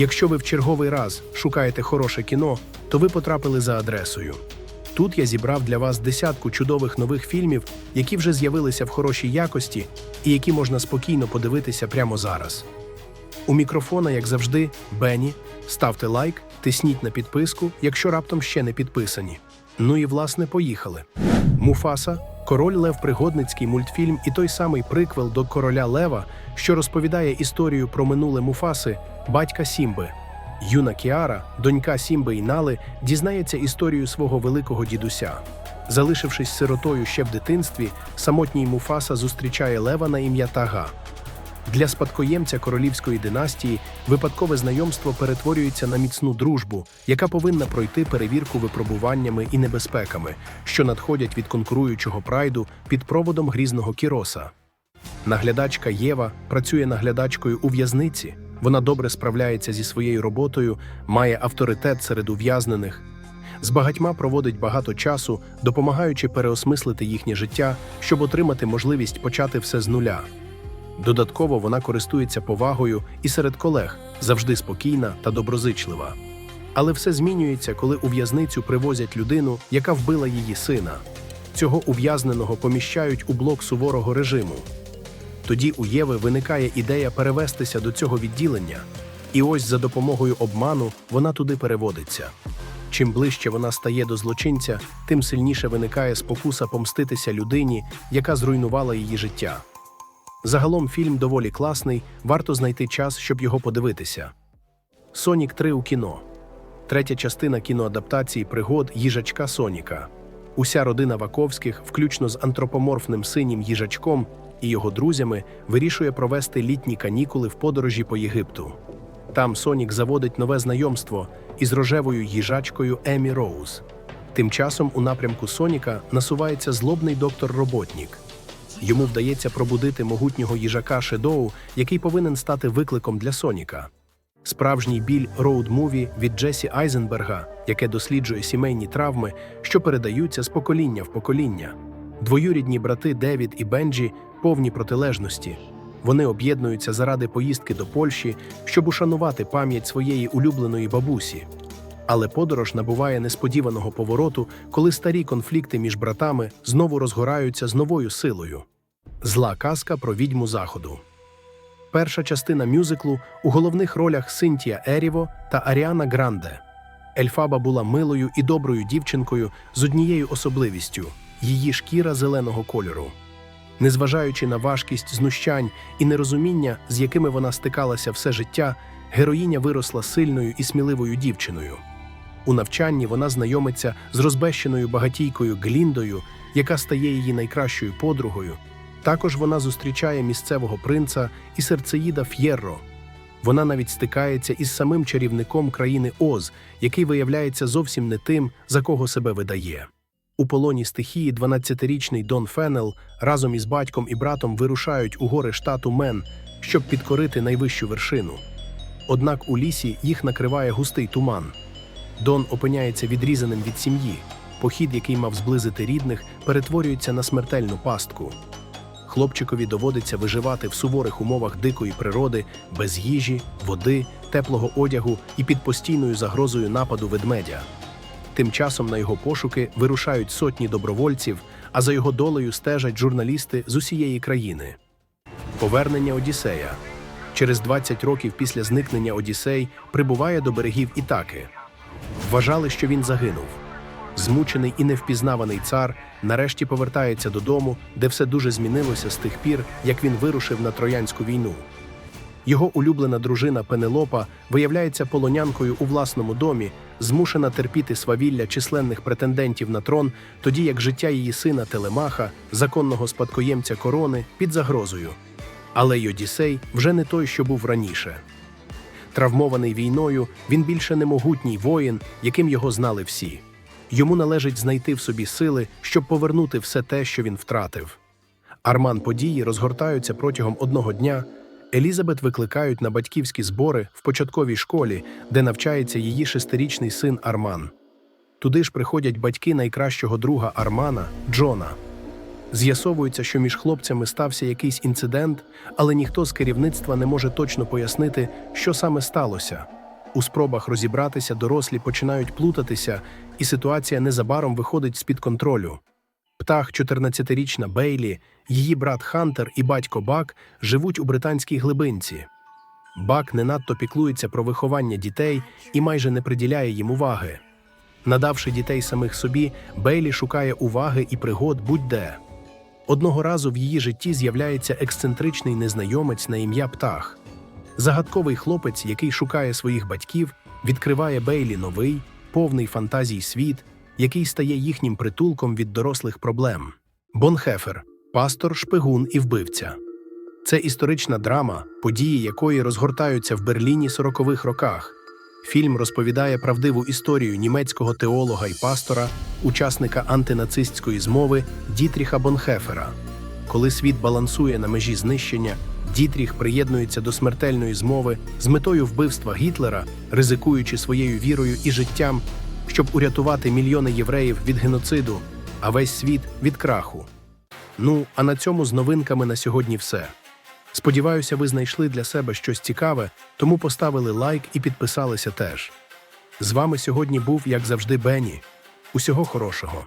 Якщо ви в черговий раз шукаєте хороше кіно, то ви потрапили за адресою. Тут я зібрав для вас десятку чудових нових фільмів, які вже з'явилися в хорошій якості і які можна спокійно подивитися прямо зараз. У мікрофона, як завжди, Бенні. Ставте лайк, тисніть на підписку, якщо раптом ще не підписані. Ну і власне, поїхали. Муфаса Король Лев пригодницький мультфільм і той самий приквел до короля Лева, що розповідає історію про минуле Муфаси, батька Сімби. Юна Кіара, донька Сімби і Нали, дізнається історію свого великого дідуся. Залишившись сиротою ще в дитинстві, самотній Муфаса зустрічає лева на ім'я Тага. Для спадкоємця королівської династії випадкове знайомство перетворюється на міцну дружбу, яка повинна пройти перевірку випробуваннями і небезпеками, що надходять від конкуруючого прайду під проводом грізного кіроса. Наглядачка Єва працює наглядачкою у в'язниці. Вона добре справляється зі своєю роботою, має авторитет серед ув'язнених. З багатьма проводить багато часу, допомагаючи переосмислити їхнє життя, щоб отримати можливість почати все з нуля. Додатково вона користується повагою і серед колег, завжди спокійна та доброзичлива. Але все змінюється, коли у в'язницю привозять людину, яка вбила її сина. Цього ув'язненого поміщають у блок суворого режиму. Тоді у Єви виникає ідея перевестися до цього відділення, і ось за допомогою обману вона туди переводиться. Чим ближче вона стає до злочинця, тим сильніше виникає спокуса помститися людині, яка зруйнувала її життя. Загалом фільм доволі класний, варто знайти час, щоб його подивитися. Сонік 3 у кіно. Третя частина кіноадаптації пригод їжачка Соніка. Уся родина Ваковських, включно з антропоморфним синім їжачком і його друзями, вирішує провести літні канікули в подорожі по Єгипту. Там Сонік заводить нове знайомство із рожевою їжачкою Емі Роуз. Тим часом у напрямку Соніка насувається злобний доктор Роботнік. Йому вдається пробудити могутнього їжака Шедоу, який повинен стати викликом для Соніка. Справжній біль роуд-муві від Джесі Айзенберга, яке досліджує сімейні травми, що передаються з покоління в покоління. Двоюрідні брати Девід і Бенджі повні протилежності. Вони об'єднуються заради поїздки до Польщі, щоб ушанувати пам'ять своєї улюбленої бабусі. Але подорож набуває несподіваного повороту, коли старі конфлікти між братами знову розгораються з новою силою. Зла казка про відьму заходу. Перша частина мюзиклу у головних ролях Синтія Еріво та Аріана Гранде. Ельфаба була милою і доброю дівчинкою з однією особливістю її шкіра зеленого кольору. Незважаючи на важкість знущань і нерозуміння, з якими вона стикалася все життя, героїня виросла сильною і сміливою дівчиною. У навчанні вона знайомиться з розбещеною багатійкою Гліндою, яка стає її найкращою подругою. Також вона зустрічає місцевого принца і серцеїда Ф'єрро. Вона навіть стикається із самим чарівником країни Оз, який виявляється зовсім не тим, за кого себе видає. У полоні стихії 12-річний Дон Феннел разом із батьком і братом вирушають у гори штату Мен, щоб підкорити найвищу вершину. Однак у лісі їх накриває густий туман. Дон опиняється відрізаним від сім'ї. Похід, який мав зблизити рідних, перетворюється на смертельну пастку. Хлопчикові доводиться виживати в суворих умовах дикої природи, без їжі, води, теплого одягу і під постійною загрозою нападу ведмедя. Тим часом на його пошуки вирушають сотні добровольців, а за його долею стежать журналісти з усієї країни. Повернення Одіссея. Через 20 років після зникнення Одіссей прибуває до берегів Ітаки. Вважали, що він загинув. Змучений і невпізнаваний цар нарешті повертається додому, де все дуже змінилося з тих пір, як він вирушив на Троянську війну. Його улюблена дружина Пенелопа виявляється полонянкою у власному домі, змушена терпіти свавілля численних претендентів на трон, тоді як життя її сина Телемаха, законного спадкоємця корони, під загрозою. Але й Одіссей вже не той, що був раніше. Травмований війною, він більше не могутній воїн, яким його знали всі. Йому належить знайти в собі сили, щоб повернути все те, що він втратив. Арман події розгортаються протягом одного дня. Елізабет викликають на батьківські збори в початковій школі, де навчається її шестирічний син Арман. Туди ж приходять батьки найкращого друга Армана Джона. З'ясовується, що між хлопцями стався якийсь інцидент, але ніхто з керівництва не може точно пояснити, що саме сталося. У спробах розібратися дорослі починають плутатися, і ситуація незабаром виходить з-під контролю. Птах, 14-річна Бейлі, її брат Хантер і батько Бак живуть у британській глибинці. Бак не надто піклується про виховання дітей і майже не приділяє їм уваги. Надавши дітей самих собі, Бейлі шукає уваги і пригод будь-де. Одного разу в її житті з'являється ексцентричний незнайомець на ім'я Птах. Загадковий хлопець, який шукає своїх батьків, відкриває Бейлі новий, повний фантазій світ, який стає їхнім притулком від дорослих проблем. Бонхефер пастор, шпигун і вбивця. Це історична драма, події якої розгортаються в Берліні 40-х роках. Фільм розповідає правдиву історію німецького теолога і пастора, учасника антинацистської змови Дітріха Бонхефера. Коли світ балансує на межі знищення, Дітріх приєднується до смертельної змови з метою вбивства Гітлера, ризикуючи своєю вірою і життям, щоб урятувати мільйони євреїв від геноциду, а весь світ від краху. Ну, а на цьому з новинками на сьогодні все. Сподіваюся, ви знайшли для себе щось цікаве, тому поставили лайк і підписалися теж. З вами сьогодні був, як завжди, Бені. Усього хорошого.